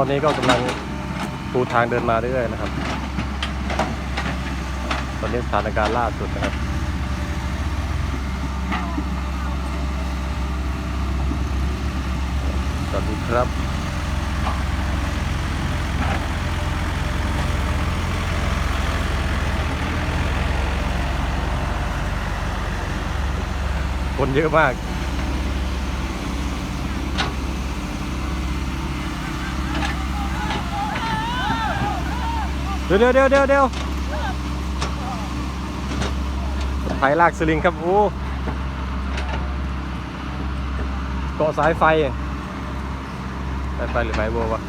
ตอนนี้ก็กำลังปูทางเดินมาเรื่อยๆนะครับ ตอนนี้สถานการณ์ล่าสุดนะครับสวัสดีครับคนเยอะมาก เดี๋ยวเดี๋ยวเดี๋ยวเดี๋ยวเดี๋ยวไฟลากสลิงครับ โอ้เกาะสายไฟ สายไฟหรือไฟโบวะ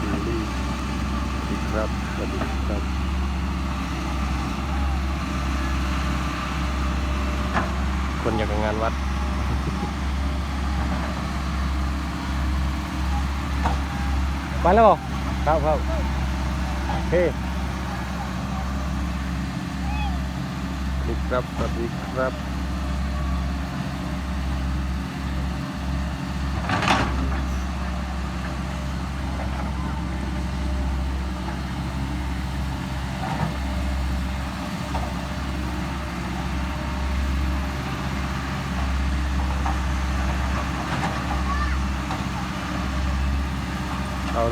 สวัสดีครับสวัสดีครับ คนอยากกับงานวัด ไปแล้วเหรอครับครับโอเคสวัสดีครับสวัสดีครับ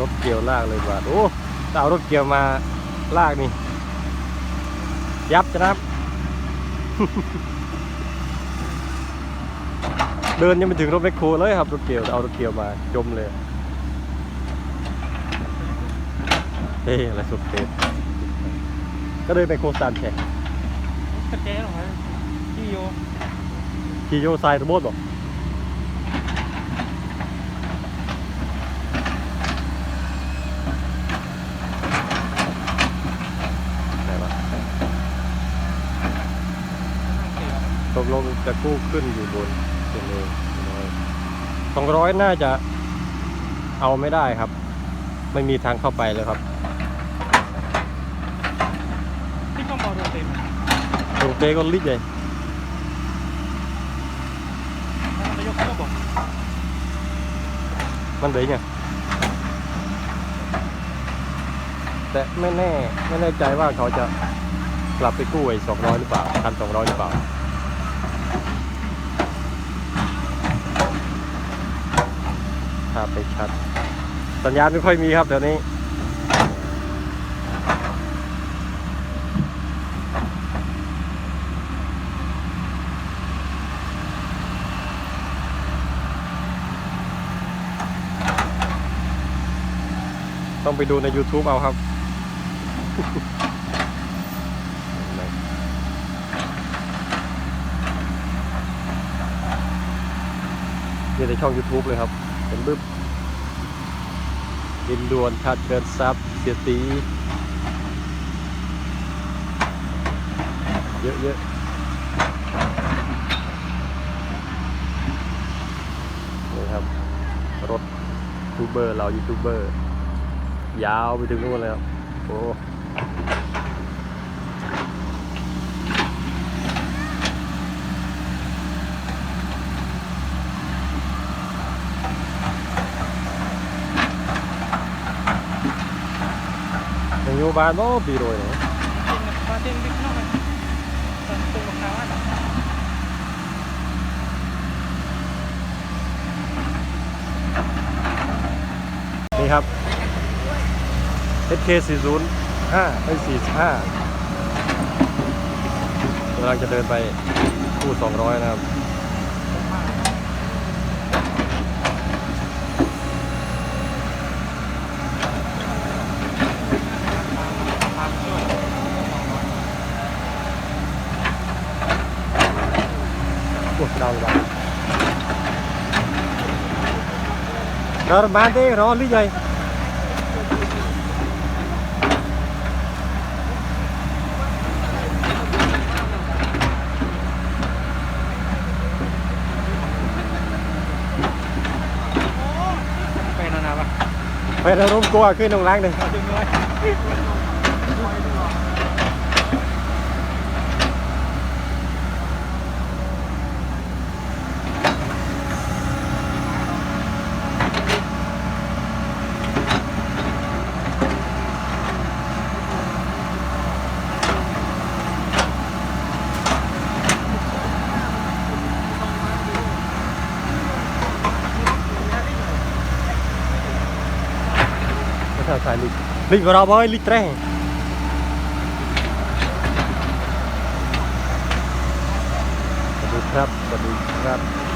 รถเกี่ยวลากเลยดีกว่าโอ้ถ้าเอารถเกี่ยวมาลากนี่ ยับจะนับ เดินยังไม่ถึงรถแมคโครเลยครับรถเกี่ยวเอารถเกี่ยวมาจมเลยเฮ้ยอะไรสุดเด็ดก็เลยไปโคสตันแข่งกระเจ๊หรอครับพี่โยขี่โยไซด์ระโบดบอกไหนวะ ต กลงจะกู้ขึ้นอยู่บนเป็นเลยสองร้อยน่าจะเอาไม่ได้ครับ ไม่มีทางเข้าไปเลยครับพี่ต้องบอกเต็มตรงเต้ก็ลิดเลยแล้วนายกเขาก็บอกมันเลยงแต่ไม่แน่ไม่แน่ใจว่าเขาจะกลับไปกู้ไอ้สองร้อยหรือเปล่าพันสองร้อยหรือเปล่าาพไปชัด สัญญาณไม่ค่อยมีครับเดี๋ยวนี้ต้องไปดูใน YouTube เอาครับนี่ในช่อง YouTube เลยครับ บึ้บดินดวนขาดเกินซับเสียตีเยอะเยอะนี่ครับ รถยูทูบเบอร์ เรายูทูบเบอร์ ยาวไปถึงนู่นเลยครับ โอ้ อยู่บ้านบ่ปีโรยเนี่ยปาเนาะนี่ครับ SK 405ไม่45กำลังจะเดินไปคู่200 นะครับ โอ้ดังดัง รอมาเด้รอหรือไงไปนานๆป่ะ ไปทางร่มกลัวขึ้นตรงล่างหนึ่ง ดึงเลย ถ่ายลิกลิกเราบอยลิกแตรสวัสดีครับ สวัสดีครับ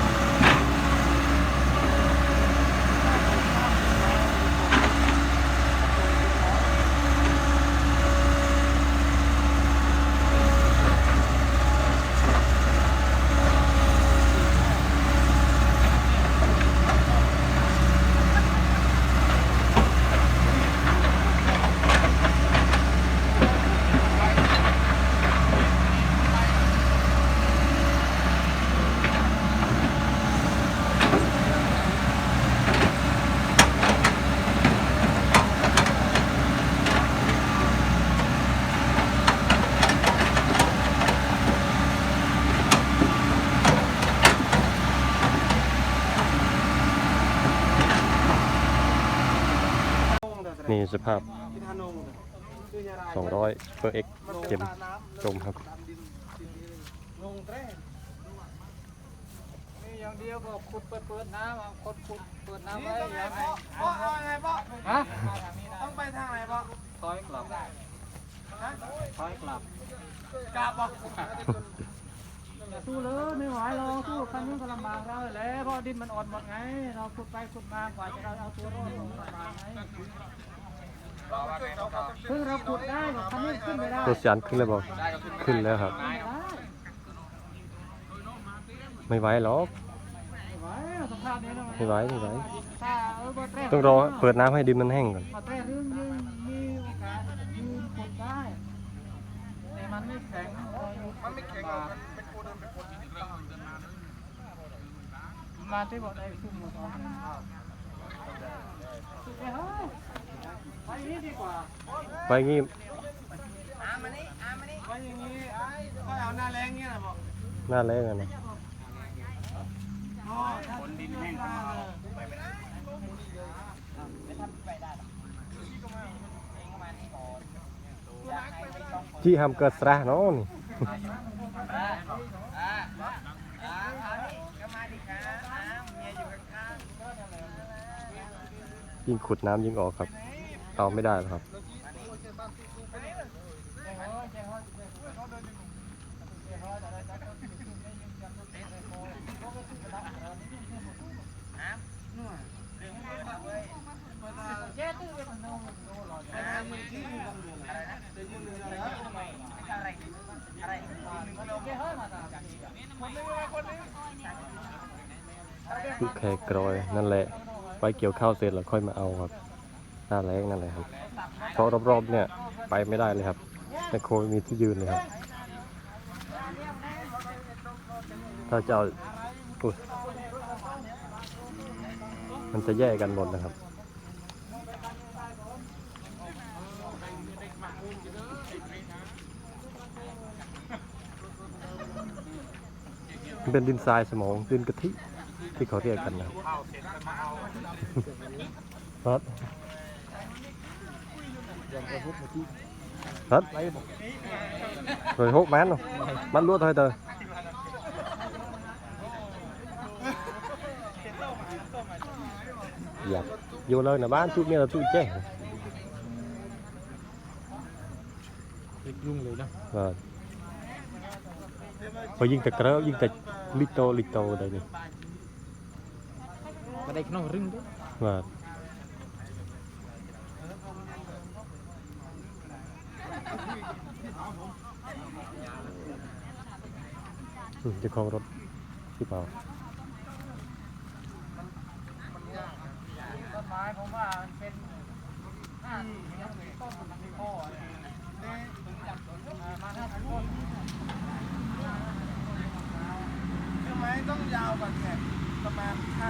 นี่ สภาพ 200เปอร์เอ็กเต็มจมครับนี่อย่างเดียวก็ขุดเปิดเปิดน้ำเอาคนขุดเปิดน้ำไว้อย่างไรพ่เอาไงพ่ฮะต้องไปทางไหนพ่ถอยกลับถอยกลับกราบบอกสู้เลยไม่ไหวเราสู้คันนี้ก็ลำบากเราแหละเพราะดินมันอ่อนหมดไง เราขุดไปขุดมากว่าจะเราเอาตัวรอดของลำบากไง เพิ่งเราขุดได้คันนี้ขึ้นไม่ได้ตัวสยานขึ้นแล้วบอกขึ้นแล้วครับ ไม่ได้ไม่ไหวหรอกไม่ไหวสภาพนี้นะไม่ไหวไม่ไหวถ้าเออบ่แตรต้องรอเปิดน้ำให้ดินมันแห้งก่อนบ่แตรยืนยืนมีโอกาสยืนขุดได้แต่มันไม่แข็งมันไม่แข็งมันเป็นโคเดินเป็นโคมาที่บอกได้ซุ่มหมดออกสุดเลยเฮ้ยไปอย่างนี้ดีกว่าไปงี้อามานี่อามานี่ ไปอย่างนี้ไอ้ก็เอาหน้าแรงเงี้ยนะบอกหน้าแรงอะนะที่ทำเกิดสระเนาะนี่ ยิ่งขุดน้ำยิ่งออกครับ เอาไม่ได้ครับลูกแขกรอยนั่นแหละ ไปเกี่ยวข้าวเสร็จแล้วค่อยมาเอาครับหน้าแรงนั่นแหละครับ เพราะรอบๆเนี่ยไปไม่ได้เลยครับแมคโครไม่มีที่ยืนเลยครับ ถ้าจะเอาอุ๊ยมันจะแยกกันหมดนะครับเป็นดินทรายสมองดินกะทิ ที่เขาเรียกกันนะครับครับครับ rồi hút bán không bán lúa thôi tờ dạ vô lời là bán chút nữa là chút chết ยุ่งเลยนะ vâng phải dừng tật cỡ dừng tật lito lito đây này มาได้ขนมรึงด้วย vâng ừ, chứ không rốt chứ bảo ต้นไม้ผมว่ามันเป็นห้าสิบต้นมันมีข้อเนี่ยมาห้าสิบต้นใช่ไหมต้องยาวกว่าแขกประมาณข้างละ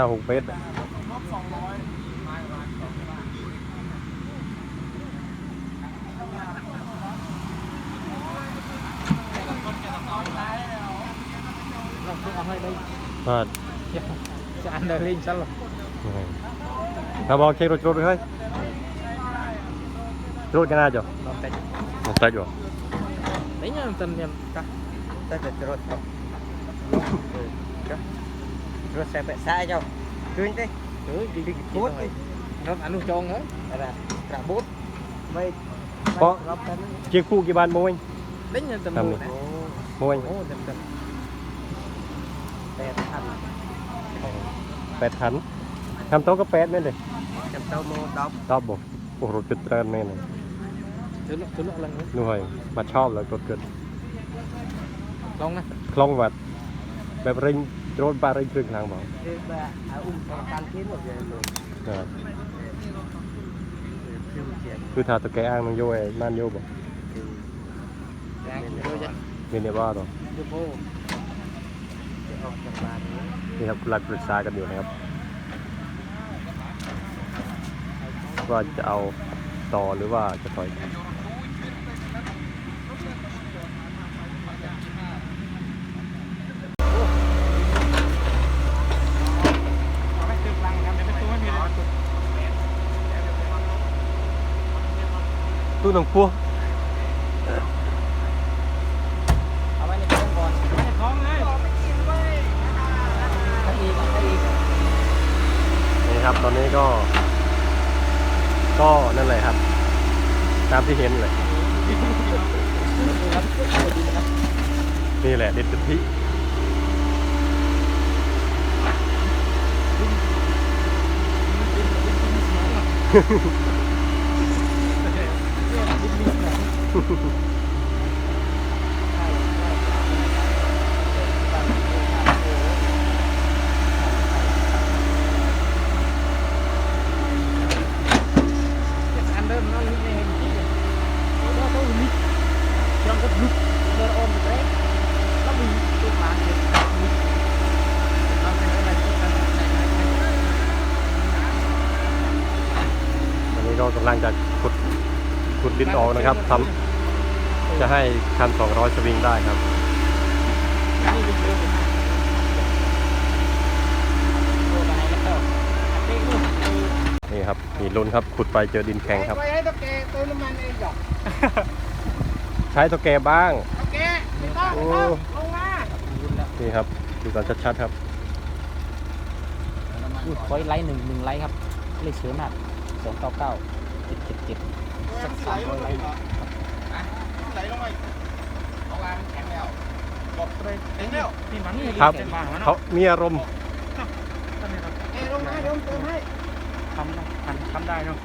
ห้าหกเมตรลบสองร้อยเราต้องเอาให้ได้ à, จะอันเดอร์ลิงซะหรอ nào bao kêu rồi rồi thôi rồi cái nào chưa ลองแต่ một tay chưa ไหนเนี่ยมันเนียมกะ ta จะรถเขารถใส่ไปซ้ายเจ้าคืนดิเฮ้ยดีดีพูดดิรถอนุจงเหรออะ ไรกระบุดไม่เพราะเจียงคู่กี่บานโมย đánh nhân tầm Tầm mùa này. này โมย ô tầm tầm bè thành แปดถันทำโต๊ะก็แปดแม่นเลย chấm tao mô đọc ชอบบ่โอ้โหรถจุดเตรนแม่นเลย thứ lúc thứ lúc lần nữa นู่นยมาชอบแล้วรถเกิด long nè คล่ องวัดแบบเร่งรถบาเร่งครึ่งทางบอก Thế bà à um con tan kiến rồi về rồi นะครับ Siêu chuyện คือถ้าตะแกอ้างน้องโยไอ้ม่านโยบอก Dạ, vô vậy มีเนี่ยว่าต่อ vô vô Thế học chấm bà nữa นี่ครับกำลังปรึกษากันอยู่นะครับว่าจะเอาต่อหรือว่าจะถอยไม่ตึกลังครับไม่ตู้ไม่มีเลย ตู้หนังพัวเอาไว้ในท้องก่อนไว้ในท้องเลยถ้าอีกถ้าอีกนี่ครับตอนนี้ก็ ก็นั่นแหละครับ ตามที่เห็นเลย นี่แหละเด็ดที่ อัน เดิมน้องนี่เองที่เราต้องมียังก็ลุกเดินออมไปแล้วมีตัวมาเก็มีราเป็นอะไรที่ทำได้ไหมวันนี้ก็กำลังจะขุดขุดดินออกนะครับทำ จะให้คัน 200 สวิงได้ครับนี่เป็นเรื่องของตัวไปแล้วอันนี้นู่นคือนี่ครับ มีลุ้นครับ ขุดไปเจอดินแข็งครับ Quay hết tao kè tôi nó mang em dọc ใช้ตัวแกบ้าง Tao kè Mày to mày to Không ma นี่ครับ ดูกันชัดๆครับอุ้ยคอยไลค์หนึ่งหนึ่งไลค์ครับเลขสวยมากสองเก้าเก้าเจ็ดเจ็ดเจ็ดสักสามร้อยไลค์ Lấy nó mày Không ăn kèm mèo Bọt đây Đánh mèo นี่มันนี่ครับเจ็ดบาทเขามีอารมณ์ Ê đông hai đông tôm hai ทำทำทำได้เนาะ